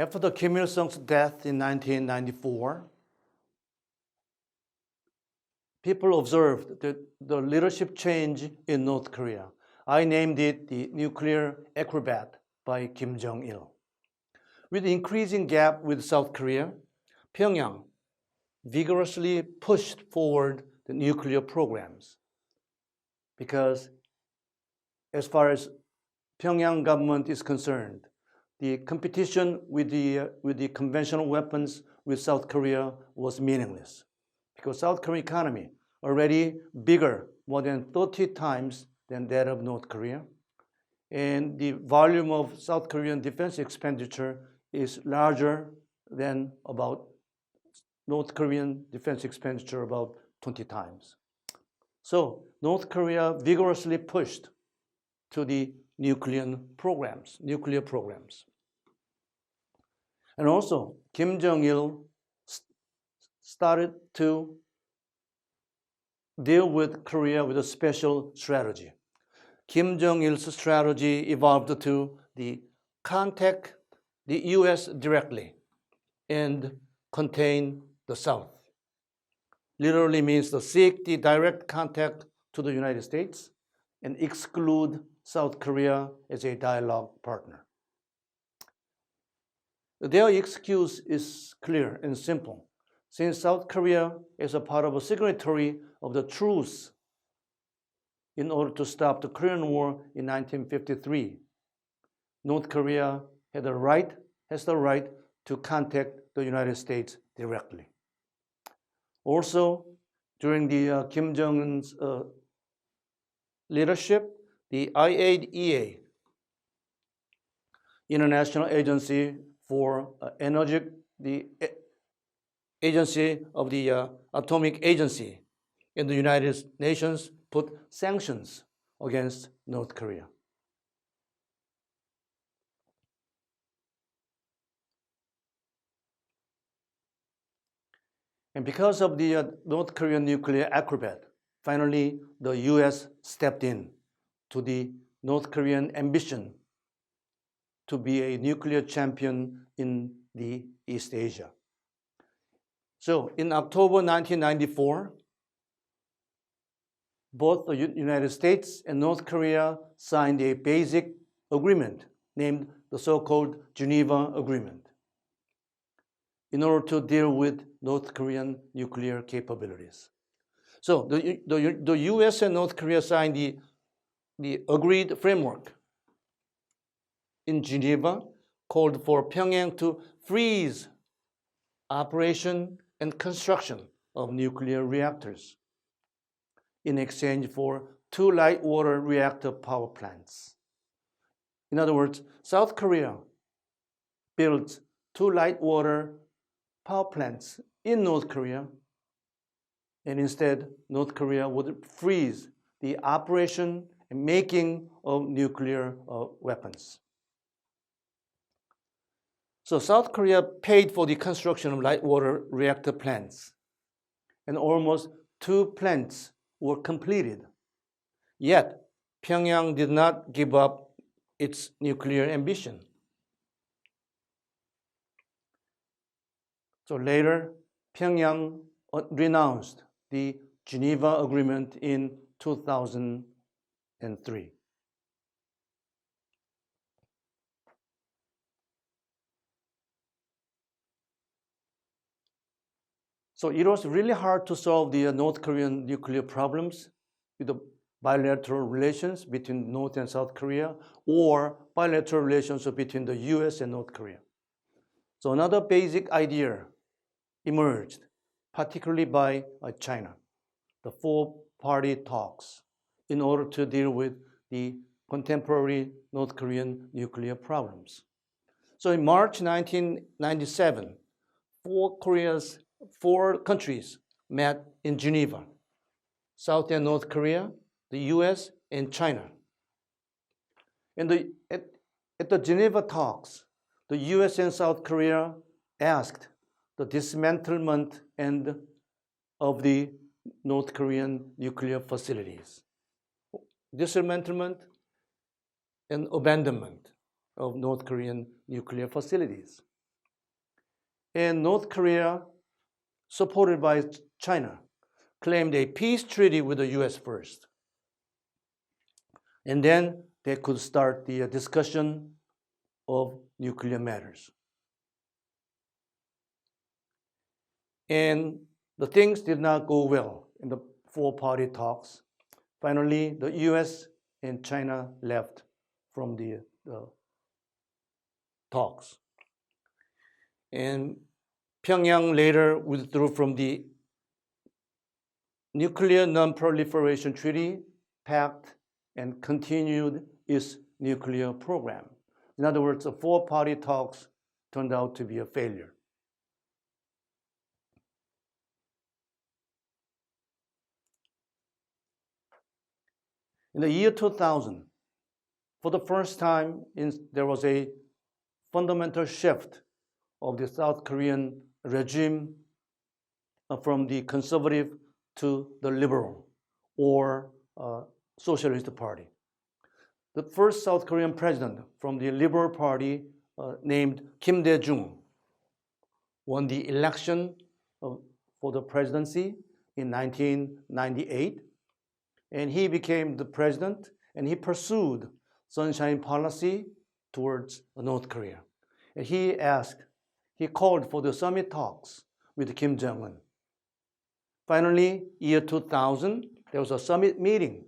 After Kim Il sung's death in 1994, people observed the, the leadership change in North Korea. I named it the nuclear acrobat by Kim Jong il. With increasing gap with South Korea, Pyongyang vigorously pushed forward the nuclear programs because as far as Pyongyang government is concerned, the competition with the, with the conventional weapons with South Korea was meaningless because South Korean economy already bigger, more than 30 times than that of North Korea. And the volume of South Korean defense expenditure is larger than about North Korean defense expenditure about 20 times. So North Korea vigorously pushed to the nuclear programs, nuclear programs. And also, Kim Jong il started to deal with Korea with a special strategy. Kim Jong il's strategy evolved to the contact the US directly and contain the South. Literally means to seek the direct contact to the United States and exclude South Korea as a dialogue partner. Their excuse is clear and simple. Since South Korea is a part of a signatory of the truce in order to stop the Korean War in 1953, North Korea had the right, has the right to contact the United States directly. Also, during the uh, Kim Jong Un's uh, leadership, the IAEA, International Agency for uh, Energy, the agency of the uh, Atomic Agency in the United Nations, put sanctions against North Korea. And because of the uh, North Korean nuclear acrobat, finally the US stepped in to the North Korean ambition to be a nuclear champion in the East Asia. So in October 1994, both the United States and North Korea signed a basic agreement named the so-called Geneva Agreement in order to deal with North Korean nuclear capabilities. So the, the, the US and North Korea signed the, the agreed framework in Geneva called for Pyongyang to freeze operation and construction of nuclear reactors in exchange for two light water reactor power plants. In other words, South Korea built two light water power plants in North Korea, and instead, North Korea would freeze the operation and making of nuclear uh, weapons. So South Korea paid for the construction of light water reactor plants, and almost two plants were completed. Yet, Pyongyang did not give up its nuclear ambition. So later, Pyongyang uh, renounced the Geneva Agreement in 2003. So it was really hard to solve the uh, North Korean nuclear problems with the bilateral relations between North and South Korea or bilateral relations between the US and North Korea. So another basic idea emerged, particularly by uh, China, the four-party talks, in order to deal with the contemporary North Korean nuclear problems. So in March 1997, four Koreas, four countries met in Geneva, South and North Korea, the US, and China. And the, at, at the Geneva talks, the US and South Korea asked the dismantlement and of the North Korean nuclear facilities. Dismantlement and abandonment of North Korean nuclear facilities. and North Korea, supported by China, claimed a peace treaty with the US first. And then they could start the uh, discussion of nuclear matters. And the things did not go well in the four party talks. Finally, the US and China left from the uh, talks. And Pyongyang later withdrew from the Nuclear Non-Proliferation Treaty Pact and continued its nuclear program. In other words, the four-party talks turned out to be a failure. In the year 2000, for the first time, in, there was a fundamental shift of the South Korean regime uh, from the conservative to the liberal or uh, socialist party. The first South Korean president from the liberal party, uh, named Kim Dae Jung, won the election of, for the presidency in 1998 and he became the president and he pursued sunshine policy towards North Korea. And he asked, he called for the summit talks with Kim Jong un. Finally, year 2000, there was a summit meeting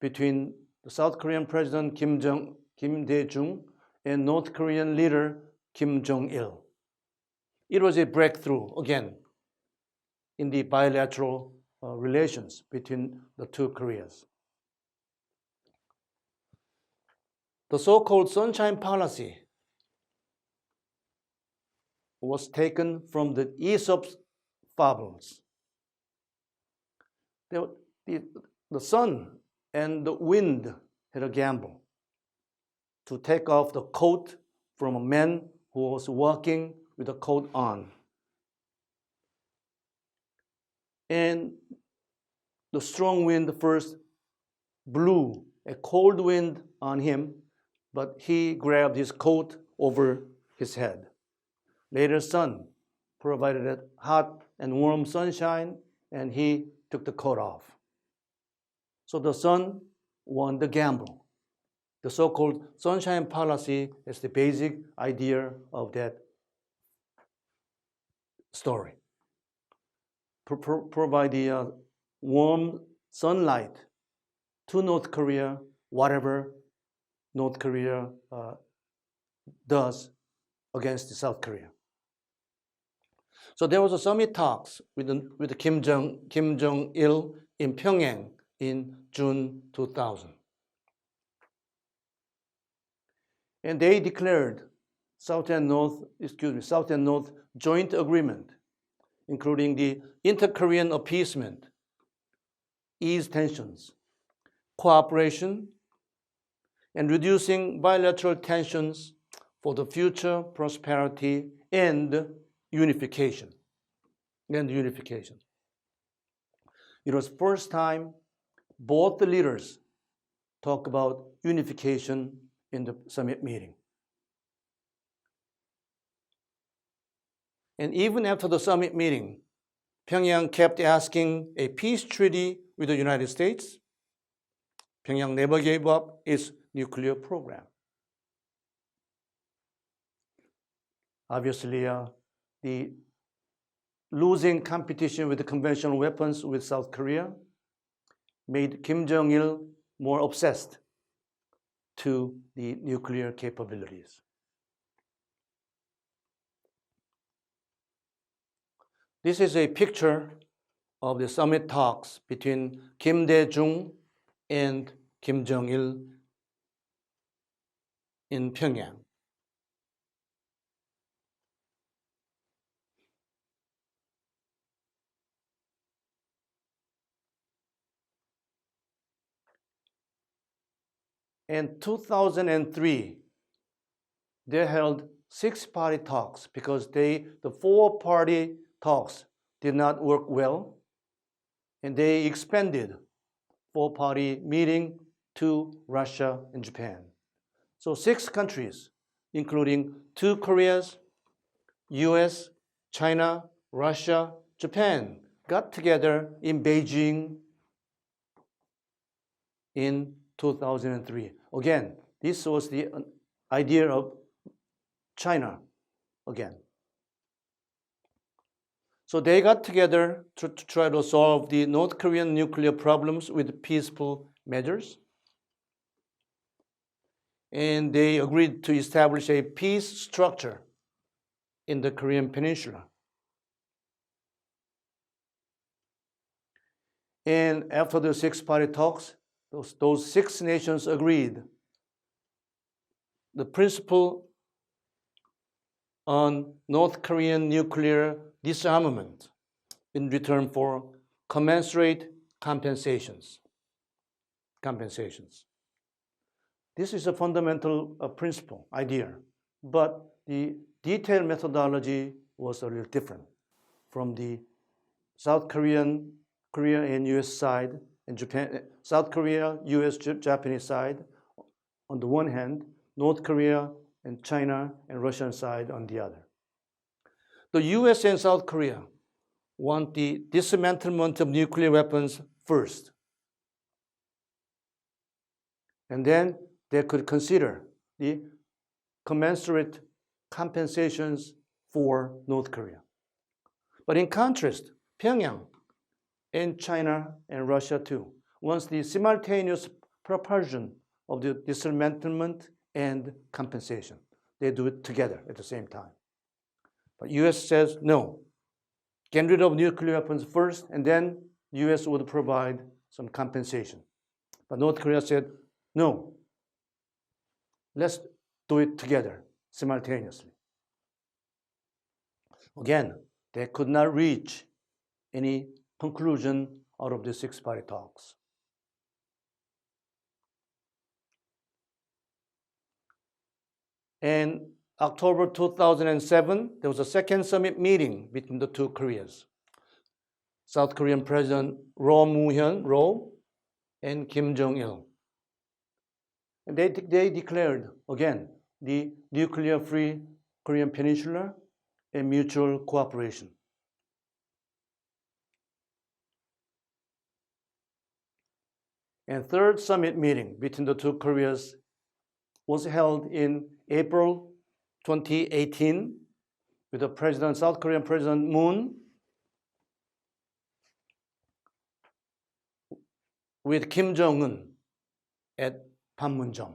between the South Korean President Kim Jong Kim Dae-jung and North Korean leader Kim Jong-il. It was a breakthrough again in the bilateral uh, relations between the two Koreas. The so-called Sunshine Policy was taken from the Aesop's fables. The, the, the sun and the wind had a gamble to take off the coat from a man who was walking with the coat on. And the strong wind first blew a cold wind on him, but he grabbed his coat over his head. Later, sun provided hot and warm sunshine, and he took the coat off. So the sun won the gamble. The so called sunshine policy is the basic idea of that story. Pro- pro- provide the uh, warm sunlight to North Korea, whatever North Korea uh, does against South Korea. So there was a summit talks with, with Kim Jong Kim Jong Il in Pyongyang in June 2000, and they declared South and North, excuse me, South and North joint agreement, including the inter-Korean appeasement, ease tensions, cooperation, and reducing bilateral tensions for the future prosperity and unification. And unification. It was first time both the leaders talk about unification in the summit meeting. And even after the summit meeting, Pyongyang kept asking a peace treaty with the United States. Pyongyang never gave up its nuclear program. Obviously, uh, the losing competition with the conventional weapons with South Korea made Kim Jong il more obsessed to the nuclear capabilities. This is a picture of the summit talks between Kim Dae Jung and Kim Jong il in Pyongyang. In 2003, they held six party talks because they, the four party talks did not work well, and they expanded four party meeting to Russia and Japan. So six countries, including two Koreas, US, China, Russia, Japan got together in Beijing in 2003. Again, this was the uh, idea of China again. So they got together to, to try to solve the North Korean nuclear problems with peaceful measures. And they agreed to establish a peace structure in the Korean Peninsula. And after the six party talks, those, those six nations agreed the principle on North Korean nuclear disarmament in return for commensurate compensations. Compensations. This is a fundamental uh, principle, idea, but the detailed methodology was a little different from the South Korean, Korea and US side, and Japan, South Korea, US, Japanese side on the one hand, North Korea and China and Russian side on the other. The US and South Korea want the dismantlement of nuclear weapons first. And then they could consider the commensurate compensations for North Korea. But in contrast, Pyongyang and China and Russia too wants the simultaneous propulsion of the dismantlement and compensation. They do it together at the same time. But US says no. Get rid of nuclear weapons first, and then US would provide some compensation. But North Korea said no. Let's do it together simultaneously. Again, they could not reach any conclusion out of the six party talks. In October 2007, there was a second summit meeting between the two Koreas. South Korean President Roh Moo-hyun, Roh, and Kim Jong-il. And they, they declared, again, the nuclear-free Korean Peninsula and mutual cooperation. And third summit meeting between the two Koreas was held in April 2018 with the President, South Korean President Moon, with Kim Jong Un at Panmunjom.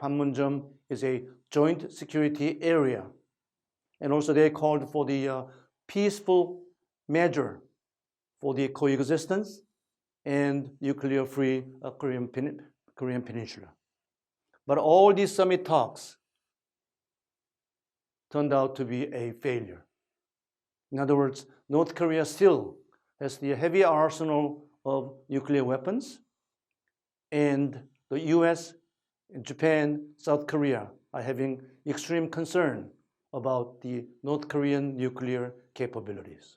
Panmunjom is a joint security area, and also they called for the uh, peaceful measure for the coexistence and nuclear-free uh, Korean, Pen- Korean Peninsula. But all these summit talks turned out to be a failure. In other words, North Korea still has the heavy arsenal of nuclear weapons, and the US, Japan, South Korea are having extreme concern about the North Korean nuclear capabilities.